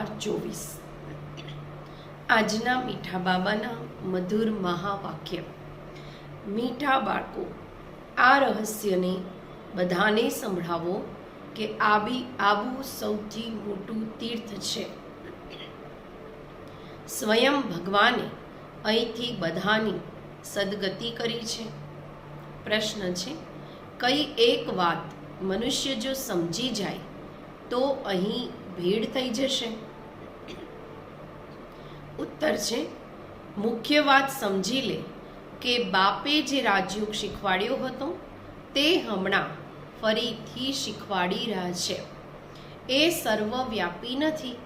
હજાર ચોવીસ. આજના મીઠા બાબાના મધુર મહાવાક્ય. મીઠા બાળકો, આ રહસ્યને બધાને સંભળાવો કે આબી આવું સૌથી મોટું તીર્થ છે. સ્વયં ભગવાને અહીંથી બધાની સદગતિ કરી છે. પ્રશ્ન છે, કઈ એક વાત મનુષ્ય જો સમજી જાય, તો અહીં ભીડ થઈ જશે? ઉત્તર છે. મુખ્ય વાત સમજી લે કે બાપે જે રાજયોગ શીખવાડ્યો હતો, તે હમણાં ફરીથી શીખવાડી રહ્યા છે. એ સર્વવ્યાપી નથી.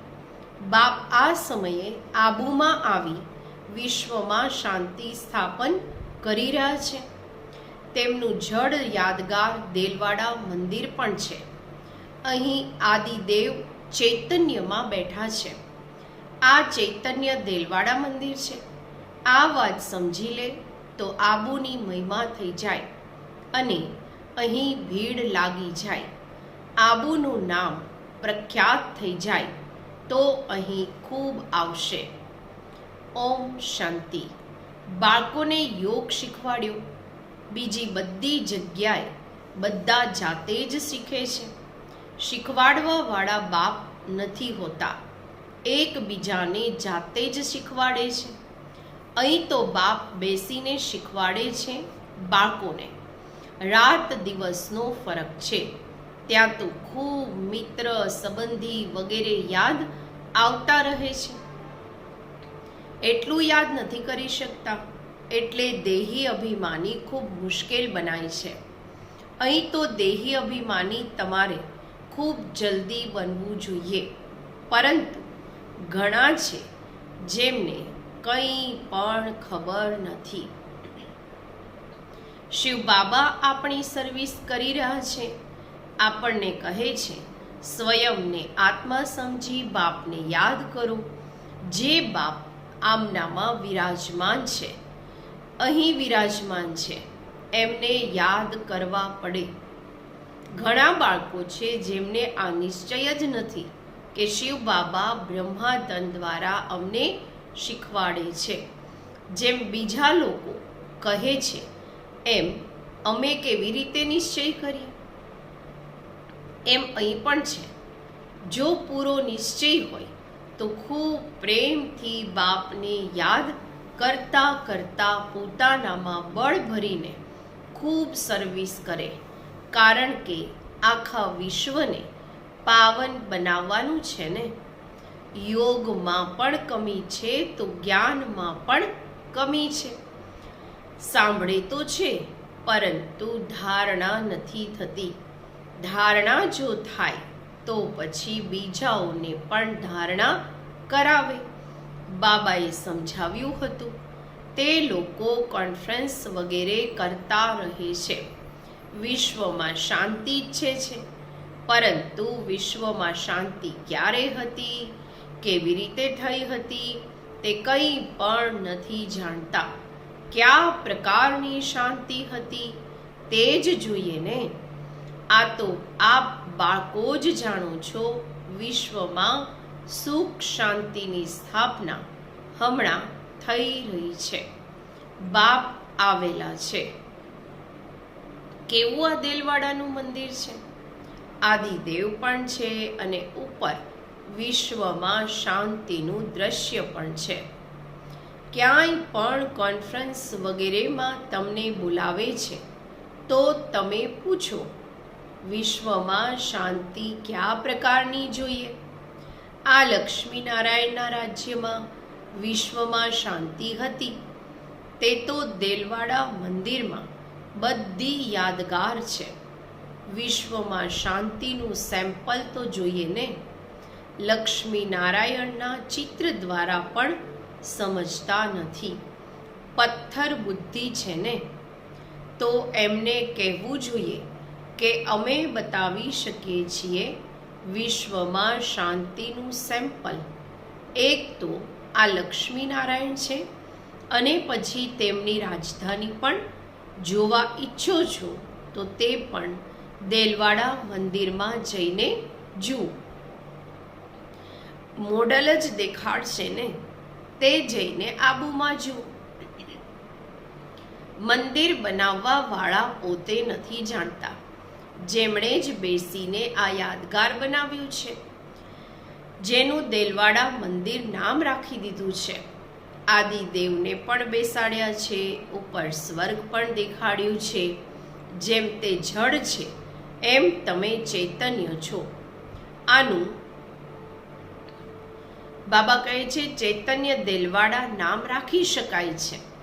બાપ આ સમયે આબુમાં આવી વિશ્વમાં શાંતિ સ્થાપન કરી રહ્યા છે. તેમનું જડ યાદગાર દેલવાડા મંદિર પણ છે. અહીં આદિદેવ ચૈતન્યમાં બેઠા છે. આ ચૈતન્ય દેલવાડા મંદિર છે. આ વાત સમજી લે તો આબુની મહિમા થઈ જાય અને અહીં ભીડ લાગી જાય. આબુનું નામ પ્રખ્યાત થઈ જાય તો અહીં ખૂબ આવશે. ઓમ શાંતિ. બાળકોને યોગ શીખવાડ્યો. બીજી બધી જગ્યાએ બધા જાતે જ શીખે છે. શીખવાડવાવાળા બાપ નથી હોતા. એકબીજાને જાતે જ શીખવાડે છે. અહીં તો બાપ બેસીને શીખવાડે છે, બાળકોને. રાત દિવસનો ફરક છે. ત્યાં તો ખૂબ મિત્ર, સંબંધી વગેરે યાદ આવતા રહે છે. એટલું યાદ નથી કરી શકતા. એટલે દેહી અભિમાની ખૂબ મુશ્કેલ બનાય છે. અહીં તો દેહી અભિમાની તમારે ખૂબ જલ્દી બનવું જોઈએ. પરંતુ ઘણા છે, જેમને કંઈ પણ ખબર નથી. શિવ બાબા આપણી સર્વિસ કરી રહ્યા છે. આપણને કહે છે, સ્વયંને આત્મા સમજી બાપને યાદ કરો. જે બાપ આમનામાં વિરાજમાન છે, અહીં વિરાજમાન છે, એમને યાદ કરવા પડે. ઘણા બાળકો છે જેમને આ નિશ્ચય જ નથી. કે શિવ બાબા બ્રહ્માદન દ્વારા અમને શીખવાડે છે. જેમ બીજા લોકો કહે છે, એમ અમે કેવી રીતે નિશ્ચય કરીએ. એમ અહીં પણ છે, જો પૂરો નિશ્ચય હોય, તો ખૂબ પ્રેમથી બાપને યાદ કરતા કરતા પોતાનામાં બળ ભરીને ખૂબ સર્વિસ કરે. કારણ કે આખા વિશ્વને પાવન બનાવવાનું છે ને? યોગમાં પણ કમી છે તો જ્ઞાનમાં પણ કમી છે. સાંભળે તો છે, પરંતુ ધારણા નથી થતી. ધારણા જો થાય, તો પછી બીજાઓને પણ ધારણા કરાવે. બાબાએ સમજાવ્યું હતું. તે લોકો કોન્ફરન્સ વગેરે કરતા રહે છે. વિશ્વમાં શાંતિ ઈચ્છે છે. પરંતુ વિશ્વમાં શાંતિ ક્યારે હતી, કેવી રીતે થઈ હતી, તે કંઈ પણ નથી જાણતા. કયા પ્રકારની શાંતિ હતી, તે જ જોઈએ ને? આ તો આપ બાળકો જ જાણો છો, વિશ્વમાં સુખ શાંતિની સ્થાપના હમણાં થઈ રહી છે. બાપ આવેલા છે. કેવું આ દેલવાડાનું મંદિર છે? આદિદેવ પણ છે અને ઉપર વિશ્વમાં શાંતિનું દ્રશ્ય પણ છે. ક્યાંય પણ કોન્ફરન્સ વગેરેમાં તમને બોલાવે છે, તો તમે પૂછો, વિશ્વમાં શાંતિ કયા પ્રકારની જોઈએ? આ લક્ષ્મીનારાયણના રાજ્યમાં વિશ્વમાં શાંતિ હતી. તે તો દેલવાડા મંદિરમાં બધી યાદગાર છે. વિશ્વમાં શાંતિનું સેમ્પલ તો જોઈએ ને? લક્ષ્મી નારાયણના ચિત્ર દ્વારા પણ સમજતા નથી. પથ્થર બુદ્ધિ છે ને? તો એમને કહેવું જોઈએ કે અમે બતાવી શકીએ છીએ વિશ્વમાં શાંતિનું સેમ્પલ એક તો આ લક્ષ્મીનારાયણ છે અને પછી તેમની રાજધાની પણ જોવા ઈચ્છો છો તો તે પણ દેલવાડા મંદિરમાં જઈને જુઓ. મોડલ જ દેખાડશે ને? તે જઈને આબુમાં જુઓ. મંદિર બનાવવા વાળા પોતે નથી જાણતા. જેમણે જ બેસીને આ યાદગાર બનાવ્યું છે. જેનું દેલવાડા મંદિર નામ રાખી દીધું છે. આદિદેવને પણ બેસાડ્યા છે, ઉપર સ્વર્ગ પણ દેખાડ્યું છે. જેમ તે જળ છે એમ તમે ચૈતન્ય છો. આનું બાબા કહે છે, ચૈતન્ય દેલવાડા નામ રાખી શકાય છે.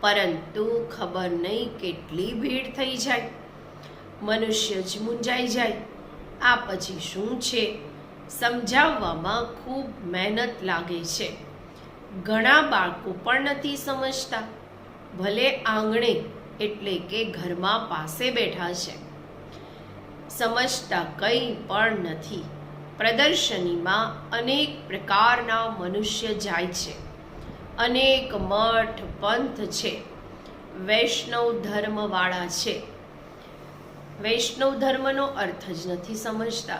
પરંતુ ખબર નહીં કેટલી ભીડ થઈ જાય. મનુષ્ય જ મૂંઝાઈ જાય. આ પછી શું છે? સમજાવવામાં ખૂબ મહેનત લાગે છે. ઘણા બાળકો પણ નથી સમજતા. ભલે આંગણે એટલે કે ઘરમાં પાસે બેઠા છે. સમજતા કંઈ પણ નથી. પ્રદર્શનીમાં અનેક પ્રકારના મનુષ્ય જાય છે. અનેક મઠ પંથ છે. વૈષ્ણવ ધર્મવાળા છે. વૈષ્ણવ ધર્મનો અર્થ જ નથી સમજતા.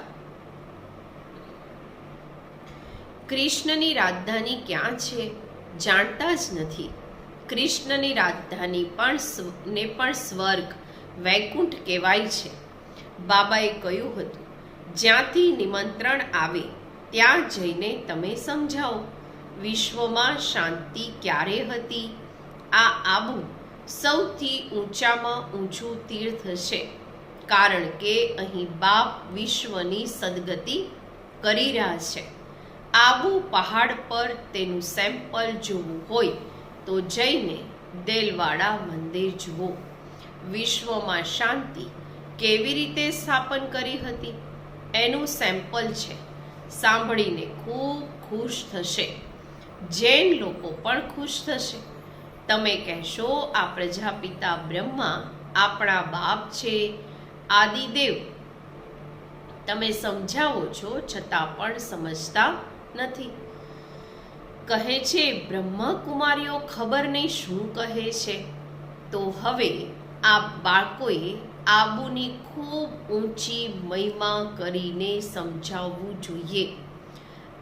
કૃષ્ણની રાજધાની ક્યાં છે? જાણતા જ નથી. કૃષ્ણની રાજધાની પણ ને પણ સ્વર્ગ વૈકુંઠ કહેવાય છે. બાબાએ કહ્યું હતું, જ્યાંથી નિમંત્રણ આવે, ત્યાં જઈને તમે સમજાવો. વિશ્વમાં શાંતિ ક્યારે હતી? આ આબુ સૌથી ઊંચામાં ઊંચું તીર્થ છે, કારણ કે અહીં બાપ વિશ્વની સદગતિ કરી રહ્યા છે. આબુ પહાડ પર તેનું સેમ્પલ જોવું હોય તો જઈને દેલવાડા મંદિર જુઓ. વિશ્વમાં શાંતિ કેવી રીતે સ્થાપન કરી હતી? એનું સેમ્પલ છે. સાંભળીને ખૂબ ખુશ થશે. જૈન લોકો પણ ખુશ થશે. તમે કહેશો, આ પ્રજાપિતા બ્રહ્મા આપણા બાપ છે, આદિદેવ. તમે સમજાવો છો, છતાં પણ સમજતા નથી. કહે છે, બ્રહ્મકુમારીઓ ખબર નહીં શું કહે છે. તો હવે આ બાળકોએ આબુની ખૂબ ઊંચી મહિમા કરીને સમજાવવું જોઈએ.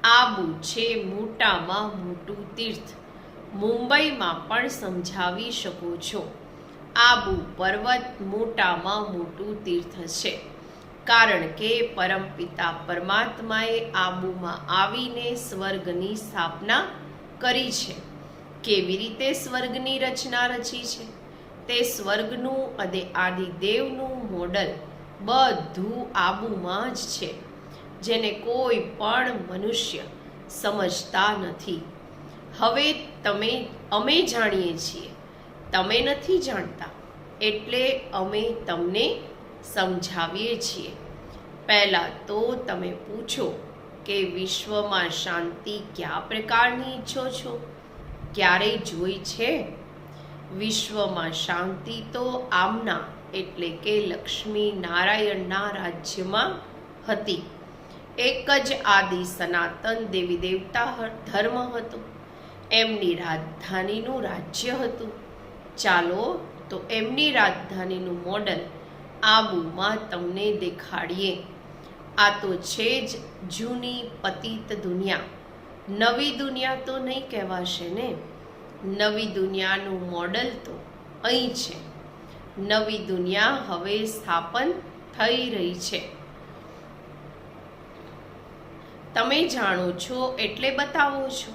આબુ છે મોટામાં મોટું તીર્થ. મુંબઈમાં પણ સમજાવી શકો છો. આબુ પર્વત મોટામાં મોટું તીર્થ છે. કારણ કે પરમપિતા પરમાત્માએ આબુમાં આવીને સ્વર્ગની સ્થાપના કરી છે. કેવી રીતે સ્વર્ગની રચના રચી છે? તે સ્વર્ગનું અને આદિદેવનું મોડલ બધું આબુમાં જ છે, જેને કોઈ પણ મનુષ્ય સમજતા નથી. હવે તમે, અમે જાણીએ છીએ. તમે નથી જાણતા, એટલે અમે તમને સમજાવીએ છીએ. પહેલાં તો તમે પૂછો કે વિશ્વમાં શાંતિ કયા પ્રકારની ઈચ્છો છો? ક્યારેય જોઈ છે? વિશ્વમાં શાંતિ તો આમના, એટલે કે લક્ષ્મી નારાયણના રાજ્યમાં હતી. એક જ આદિ સનાતન દેવી દેવતા ધર્મ હતો. એમની રાજધાનીનું રાજ્ય હતું. ચાલો તો એમની રાજધાનીનું મોડલ આબુમાં તમને દેખાડીએ. આ તો છે જ જૂની પતિત દુનિયા. નવી દુનિયા તો નહીં કહેવાશે ને? નવી દુનિયાનું મોડલ તો અહીં છે. નવી દુનિયા હવે સ્થાપન થઈ રહી છે. તમે જાણો છો એટલે બતાવો છો.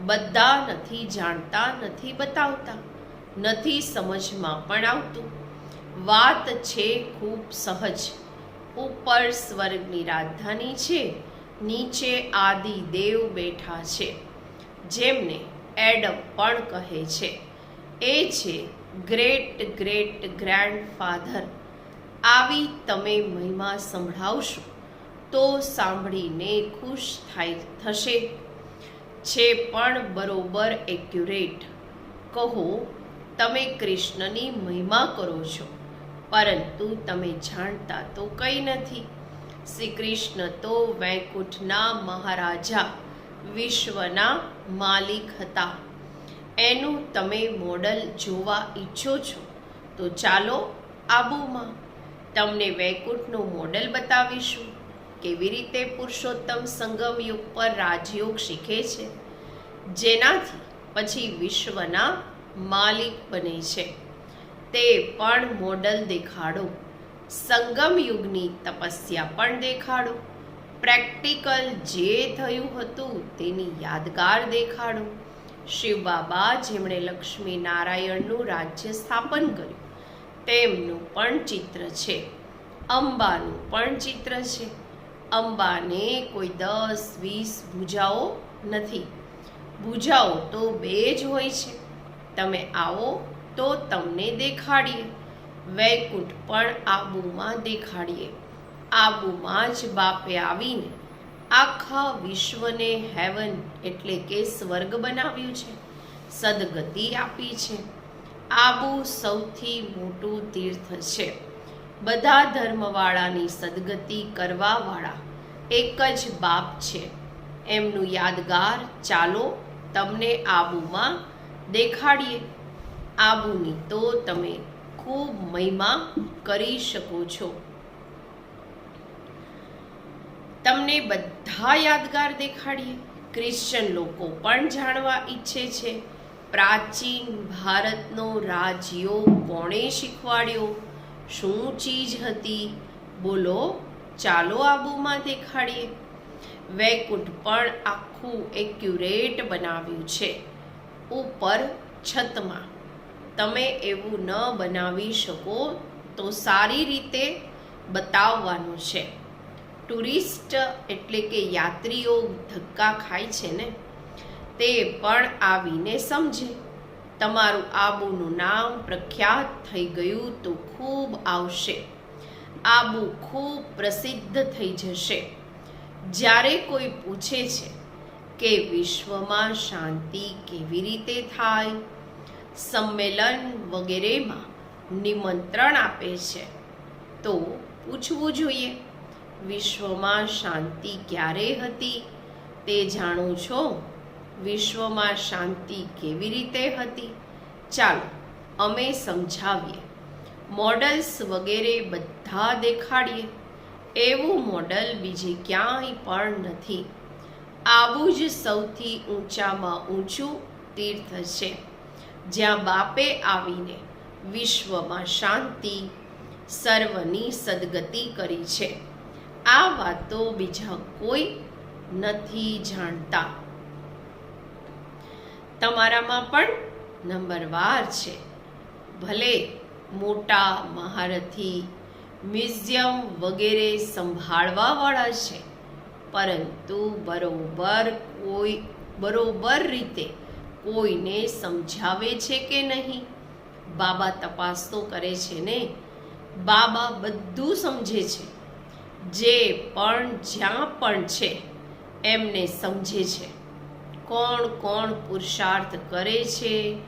બધા નથી જાણતા, નથી બતાવતા. નથી સમજમાં પણ આવતું. વાત છે ખૂબ સહજ. ઉપર સ્વર્ગની રાજધાની છે, નીચે આદિ દેવ બેઠા છે. જેમને એડમ પણ કહે છે. એ છે, ગ્રેટ ગ્રેટ ગ્રેન્ડ ફાધર આવી તમે મહિમા સંભળાવશો, તો સાંભળીને ખુશ થાય, થશે. છે પણ બરોબર એક્યુરેટ. કહો, તમે કૃષ્ણની મહિમા કરો છો, પરંતુ તમે જાણતા તો કંઈ નથી. શ્રી કૃષ્ણ તો વૈકુંઠના મહારાજા વિશ્વના માલિક હતા. એનું તમે મોડલ જોવા ઈચ્છો છો? તો ચાલો આબુમાં તમને વૈકુંઠનું મોડલ બતાવીશું. કેવી રીતે પુરુષોત્તમ સંગમ યુગ પર રાજયોગ શીખે છે? જેનાથી પછી વિશ્વના માલિક બને છે. તે પણ મોડલ દેખાડો. સંગમ યુગની તપસ્યા પણ દેખાડો. પ્રેક્ટિકલ જે થયું હતું તેની યાદગાર દેખાડો. શિવ બાબા જેમણે લક્ષ્મી નારાયણનું રાજ્ય સ્થાપન કર્યું, તેમનું પણ ચિત્ર છે. અંબાનું પણ ચિત્ર છે. અંબાને કોઈ દસ, વીસ ભૂજાઓ નથી. ભૂજાઓ તો બે જ હોય છે. તમે આવો તો તમને દેખાડીએ. વૈકુંઠ પણ આબુમાં દેખાડીએ. આબુમાં જ બાપે આવીને આખા વિશ્વને હેવન એટલે કે સ્વર્ગ બનાવ્યું છે, સદગતિ આપી છે. આબુ સૌથી મોટું તીર્થ છે. બધા ધર્મવાળાની સદગતિ કરવાવાળા એક જ બાપ છે. એમનું યાદગાર, ચાલો તમને આબુમાં દેખાડીએ. આબુની તો તમે ખૂબ મહિમા કરી શકો છો. તમને બધા યાદગાર દેખાડીએ. ક્રિશ્ચન લોકો પણ જાણવા ઈચ્છે છે. પ્રાચીન ભારતનો રાજયોગ કોણે શીખવાડ્યો? શું ચીજ હતી? બોલો, ચાલો આબુમાં દેખાડીએ. વૈકુંઠ પણ આખું એક્યુરેટ બનાવ્યું છે. ઉપર છતમાં. તમે એવું ન બનાવી શકો તો સારી રીતે બતાવવાનું છે. ટુરિસ્ટ એટલે કે યાત્રીઓ ધક્કા ખાય છે ને, તે પણ આવીને સમજે. તમારું આબુનું નામ પ્રખ્યાત થઈ ગયું તો ખૂબ આવશે. આબુ ખૂબ પ્રસિદ્ધ થઈ જશે. જ્યારે કોઈ પૂછે છે કે વિશ્વમાં શાંતિ કેવી રીતે થાય, સંમેલન વગેરેમાં નિમંત્રણ આપે છે, તો પૂછવું જોઈએ. વિશ્વમાં શાંતિ ક્યારે હતી તે જાણો છો? વિશ્વમાં શાંતિ કેવી રીતે હતી? ચાલો, અમે સમજાવીએ. મોડલ્સ વગેરે બધા દેખાડીએ. એવું મોડલ બીજે ક્યાંય પણ નથી. આબુ જ સૌથી ઊંચામાં ઊંચું તીર્થ છે. જ્યાં બાપે આવીને વિશ્વમાં શાંતિ, સર્વની સદગતિ કરી છે. આ વાતો બીજા કોઈ નથી જાણતા. તમારામાં પણ નંબરવાર છે. ભલે મોટા મહારથી મ્યુઝિયમ વગેરે સંભાળવાવાળા છે, પરંતુ બરોબર કોઈ, બરોબર રીતે કોઈને સમજાવે છે કે નહીં? બાબા તપાસ તો કરે છે ને? બાબા બધું સમજે છે. જે પણ જ્યાં પણ છે, એમને સમજે છે. કોણ કોણ પુરુષાર્થ કરે છે,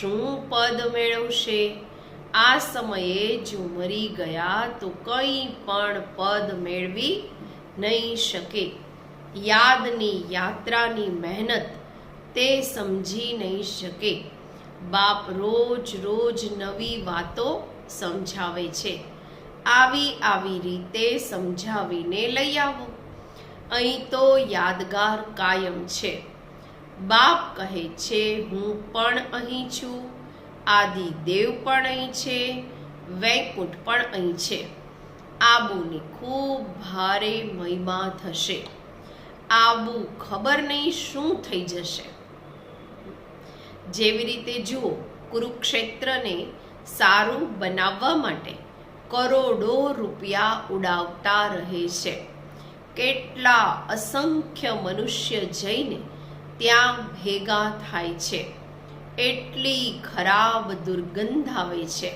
શું પદ મેળવશે? આ સમયે જો મરી ગયા તો કંઈ પણ પદ મેળવી નહીં શકે. યાદની યાત્રાની મહેનત તે સમજી નહીં શકે. બાપ રોજ રોજ નવી વાતો સમજાવે છે. આવી આવી રીતે સમજાવીને લઈ આવો. અહીં તો યાદગાર કાયમ છે. બાપ કહે છે, હું પણ અહીં છું. આદિ દેવ પણ અહીં છે. વૈકુંઠ પણ અહીં છે. આબુની ખૂબ ભારે મહિમા થશે. આબુ ખબર નહીં શું થઈ જશે. જેવી રીતે જુઓ, કુરુક્ષેત્રને સારું બનાવવા માટે કરોડો રૂપિયા ઉડાવતા રહે છે. કેટલા અસંખ્ય મનુષ્ય જઈને ત્યાં ભેગા થાય છે. એટલી ખરાબ દુર્ગંધ આવે છે.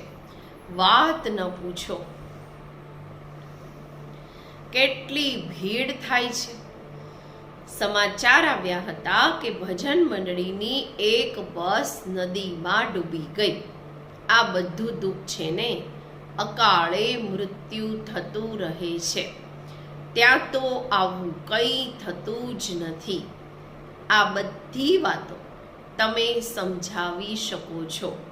વાત ન પૂછો. કેટલી ભીડ થાય છે. સમાચાર આવ્યા હતા કે ભજન મંડળીની એક બસ નદીમાં ડૂબી ગઈ. આ બધું દુઃખ છે ને? અકાળે મૃત્યુ થતું રહે છે. ત્યાં તો આવું કંઈ થતું જ નથી. આ બધી વાતો તમે સમજાવી શકો છો.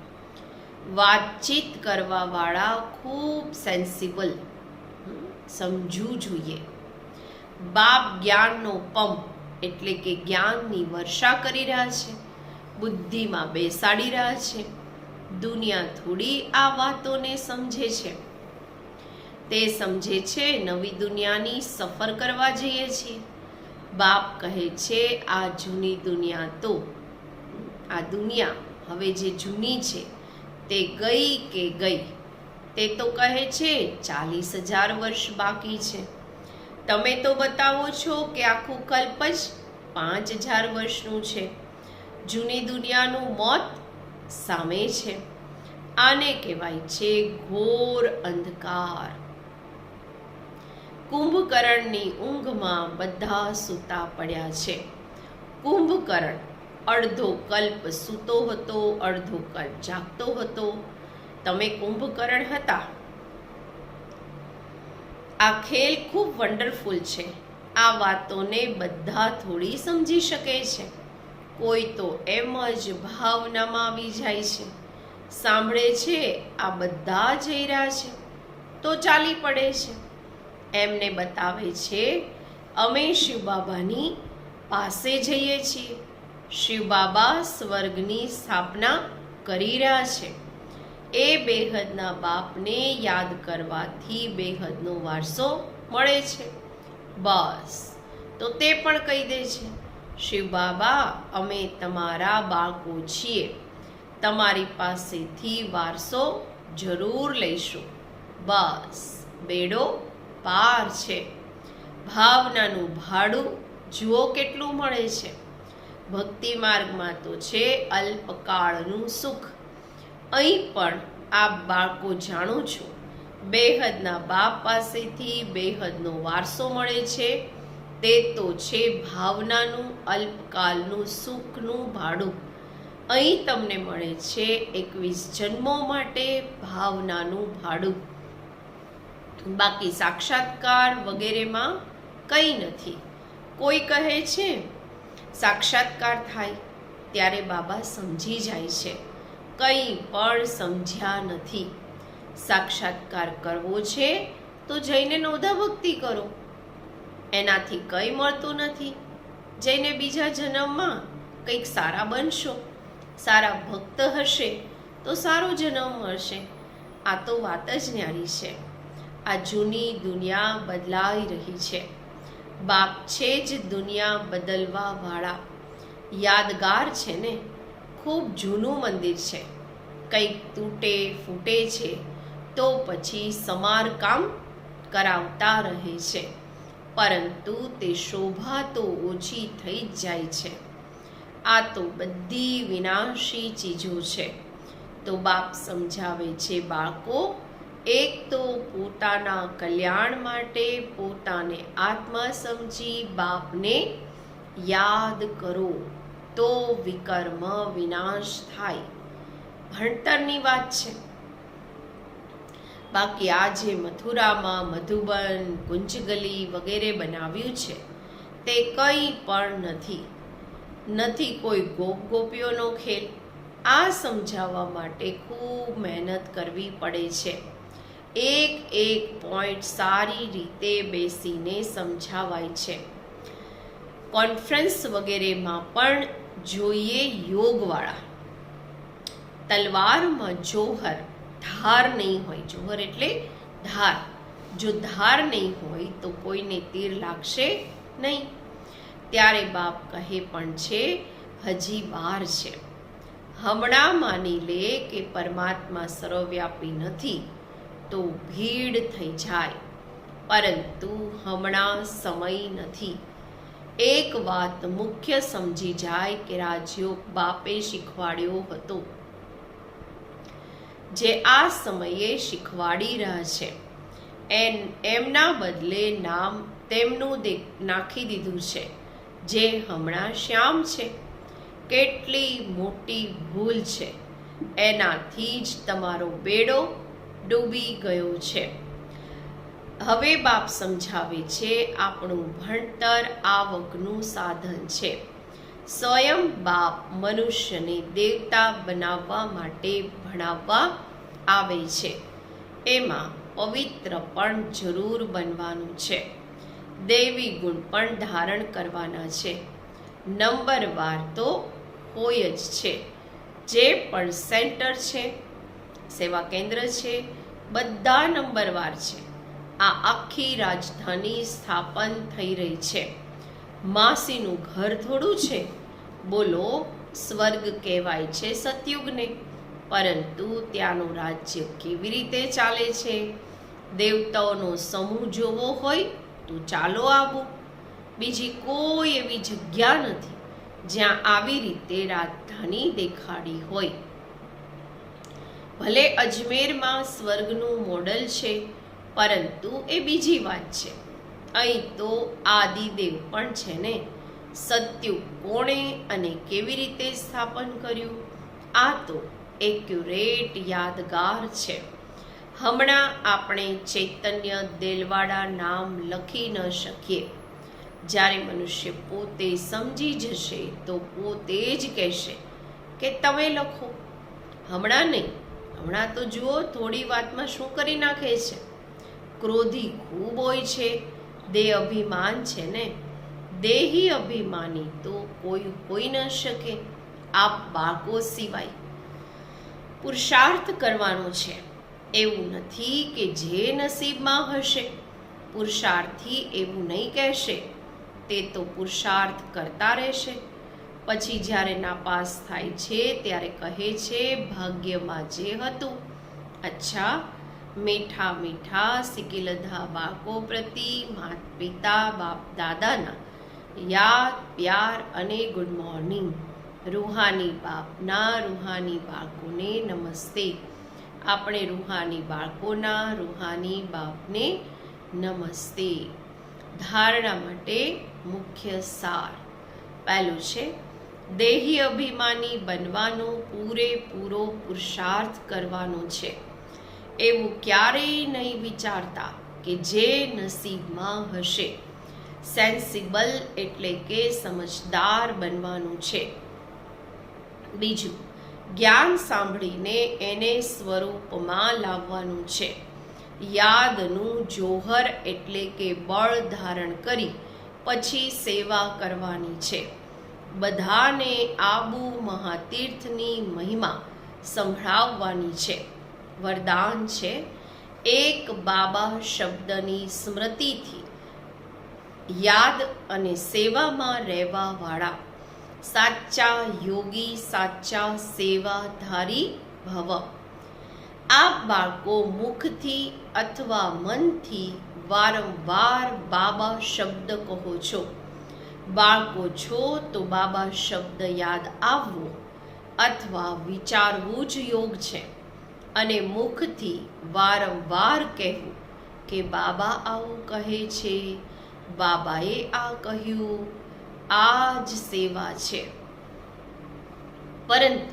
વાતચીત કરવાવાળા ખૂબ સેન્સિબલ સમજવું જોઈએ. બાપ જ્ઞાનનો પંપ એટલે કે જ્ઞાનની વર્ષા કરી રહ્યા છે. બુદ્ધિમાં બેસાડી રહ્યા છે. દુનિયા થોડી આ વાતોને સમજે છે. તે સમજે છે, નવી દુનિયાની સફર કરવા જઈએ છીએ. બાપ કહે છે, આ જૂની દુનિયા તો, આ દુનિયા હવે જે જૂની છે, તે ગઈ કે ગઈ, તે તો કહે છે, ચાલીસ હજાર વર્ષ બાકી છે. તમે તો બતાવો છો કે આખું કલ્પ જ પાંચ હજાર વર્ષનું છે. જૂની દુનિયાનું મોત સામે છે. આને કહેવાય છે ઘોર અંધકાર. કુંભકર્ણની ઊંઘમાં બધા સૂતા પડ્યા છે. કુંભકર્ણ અડધો કલ્પ સૂતો હતો, અડધો કલ્પ જાગતો હતો. તમે કુંભકર્ણ હતા? આ ખેલ ખૂબ વન્ડરફુલ છે. આ વાતોને બધા થોડી સમજી શકે છે. કોઈ તો એમ જ ભાવનામાં આવી જાય છે. સાંભળે છે, આ બધા જઈ રહ્યા છે. તો ચાલી પડે છે. એમને બતાવે છે, અમે શિવ બાબાની પાસે જઈએ છીએ. શિવ બાબા સ્વર્ગની સ્થાપના કરી રહ્યા છે. એ બેહદના બાપને યાદ કરવાથી બેહદનો વારસો મળે છે. બસ. તો તે પણ કહી દે છે. શિવ બાબા, અમે તમારા બાળકો છીએ. તમારી પાસેથી વારસો જરૂર લઈશું. બસ, બેડો પાર છે. ભાવનાનું ભાડું જુઓ કેટલું મળે છે. ભક્તિ માર્ગમાં તો છે અલ્પકાળનું સુખ. અહીં પણ આ બાળકો જાણું છું, બેહદના બાપ પાસેથી બેહદનો વારસો મળે છે. તે તો છે ભાવનાનું, અલ્પકાલનું, સુખનું ભાડું. અહીં તમને મળે છે એકવીસ જન્મો માટે ભાવનાનું ભાડું. બાકી સાક્ષાત્કાર વગેરેમાં કંઈ નથી. કોઈ કહે છે, સાક્ષાત્કાર થાય ત્યારે બાબા સમજી જાય છે. કંઈ પણ સમજ્યા નથી. સાક્ષાત્કાર કરવો છે તો જઈને નોંધા ભક્તિ કરો. એનાથી કંઈ મળતું નથી. જઈને બીજા જન્મમાં કંઈક સારા બનશો. સારા ભક્ત હશે તો સારો જન્મ મળશે. આ તો વાત જ ન્યારી છે. આ જૂની દુનિયા બદલાઈ રહી છે. બાપ છે જ દુનિયા બદલવા વાળા. યાદગાર છે ને? ખૂબ જૂનું મંદિર છે. કંઈક તૂટે ફૂટે છે તો પછી સમારકામ કરાવતા રહે છે. પરંતુ તે શોભા તો ઓછી થઈ જાય છે. આ તો બધી વિનાશી ચીજો છે. તો બાપ સમજાવે છે, બાળકો, એક તો પોતાના કલ્યાણ માટે પોતાને આત્મા સમજી બાપને યાદ કરો, તો વિકર્મ વિનાશ થાય. ભણતરની વાત છે. બાકી આજે મથુરામાં મધુબન કુંજગલી વગેરે બનાવ્યું છે, તે કંઈ પણ નથી. નથી કોઈ ગોપ ગોપીઓનો ખેલ. આ સમજાવવા માટે ખૂબ મહેનત કરવી પડે છે. એક એક પોઈન્ટ સારી રીતે બેસીને સમજાવાય છે. કોન્ફરન્સ વગેરેમાં પણ જોઈએ યોગવાળા. તલવારમાં જોહર ધાર નહીં હોય, જોહર એટલે ધાર. જો ધાર નહીં હોય તો કોઈને તીર લાગશે નહીં. ત્યારે બાપ કહે પણ છે, હજી વાર છે. હમણાં માની લે કે પરમાત્મા સર્વવ્યાપી નથી, તો ભીડ થઈ જાય. પરંતુ હમણાં સમય નથી. એક વાત મુખ્ય સમજી જાય કે રાજયોગ બાપે શીખવાડ્યો હતો. જે આ સમયે શીખવાડી રહ્યા છે. એન, એમના બદલે નામ તેમનું નાખી દીધું છે, જે હમણાં શ્યામ છે. કેટલી મોટી ભૂલ છે. એનાથી જ તમારો બેડો ડૂબી ગયો છે. હવે બાપ સમજાવે છે આપણું ભણતર આવકનું સાધન છે. સ્વયં બાપ મનુષ્યને દેવતા બનાવવા માટે ભણાવવા આવે છે. એમાં પવિત્ર પણ જરૂર બનવાનું છે. દૈવી ગુણ પણ ધારણ કરવાના છે. નંબર વાર તો હોય જ છે. જે પણ સેન્ટર છે, સેવા કેન્દ્ર છે, બધા નંબરવાર છે. આ આખી રાજધાની સ્થાપન થઈ રહી છે. માસીનું ઘર થોડું છે. બોલો, સ્વર્ગ કહેવાય છે સતયુગને. પરંતુ ત્યાંનું રાજ્ય કેવી રીતે ચાલે છે? દેવતાઓનો સમૂહ જોવો હોય તો ચાલો આવો. બીજી કોઈ એવી જગ્યા નથી જ્યાં આવી રીતે રાજધાની દેખાડી હોય. ભલે અજમેરમાં સ્વર્ગનું મોડલ છે, પરંતુ એ બીજી વાત છે. અહીં તો આદિદેવ પણ છે ને? સત્યુ કોણે અને કેવી રીતે સ્થાપન કર્યું? આ તો એક્યુરેટ યાદગાર છે. હમણાં આપણે ચૈતન્ય દેલવાડા નામ લખી ન શકીએ. જ્યારે મનુષ્ય પોતે સમજી જશે, તો પોતે જ કહેશે કે તમે લખો. હમણાં નહીં, હમણાં તો જુઓ, થોડી વાતમાં શું કરી નાખે છે? ક્રોધી ખૂબ હોય છે. દેહ અભિમાન છે ને? દેહી અભિમાની તો કોઈ હોઈ ન શકે આપ બાળકો સિવાય. પુરુષાર્થ કરવાનો છે. એવું નથી કે જે નસીબમાં હશે, પુરુષાર્થી એવું નહીં કહેશે. તે તો પુરુષાર્થ કરતા રહેશે. પછી જ્યારે નાપાસ થાય છે, ત્યારે કહે છે, ભાગ્યમાં જે હતું, અચ્છા મીઠા મીઠા સિકિલધા બાળકો પ્રતિ માત પિતા બાપ દાદાના. યાદ, પ્યાર અને ગુડ મોર્નિંગ રૂહાની બાપના, રૂહાની બાળકોને નમસ્તે. આપણે રૂહાની બાળકોના, રૂહાની બાપને નમસ્તે. ધારણા માટે મુખ્ય સાર. પહેલું છે, દેહી અભિમાની બનવાનો પૂરેપૂરો પુરુષાર્થ કરવાનો છે. એવું ક્યારેય નહીં વિચારતા કે જે નસીબમાં હશે. સેન્સિબલ એટલે કે સમજદાર બનવાનું છે. બીજું, જ્ઞાન સાંભળીને એને સ્વરૂપમાં લાવવાનું છે. યાદનું જોહર એટલે કે બળ ધારણ કરી પછી સેવા કરવાની છે. બધાને આબુ મહાતીર્થની મહિમા સંભળાવવાની છે. વરદાન છે એક બાબા શબ્દની સ્મૃતિથી યાદ અને સેવામાં રહેવાવાળા સાચા યોગી સાચા સેવાધારી ભવ આપ બાળકો મુખથી અથવા મનથી વારંવાર બાબા શબ્દ કહો છો બાળકો છો તો બાબા શબ્દ યાદ આવવો અથવા વિચારવું જ યોગ છે અને મુખથી વારંવાર કહેવું કે, બાબા, આવું કહે છે. બાબાએ આ કહ્યું, આ જ સેવા છે. પરંતુ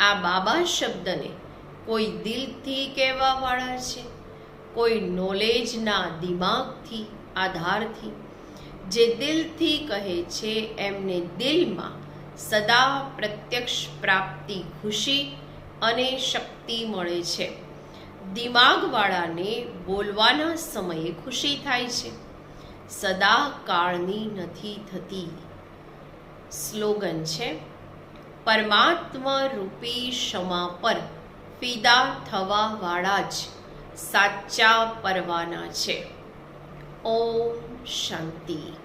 આ બાબા શબ્દને કોઈ દિલથી કહેવાવાળા છે, કોઈ નોલેજના દિમાગથી, આધારથી. જે દિલથી કહે છે, એમને દિલમાં સદા પ્રત્યક્ષ પ્રાપ્તિ ખુશી અને શક્તિ મળે છે. દિમાગવાળાને બોલવાના સમયે ખુશી થાય છે. સદા કાળની નથી થતી. સ્લોગન છે, પરમાત્મા રૂપી ક્ષમા પર ફિદા થવાવાળા જ સાચા પરવાના છે. ઓમ શાંતિ.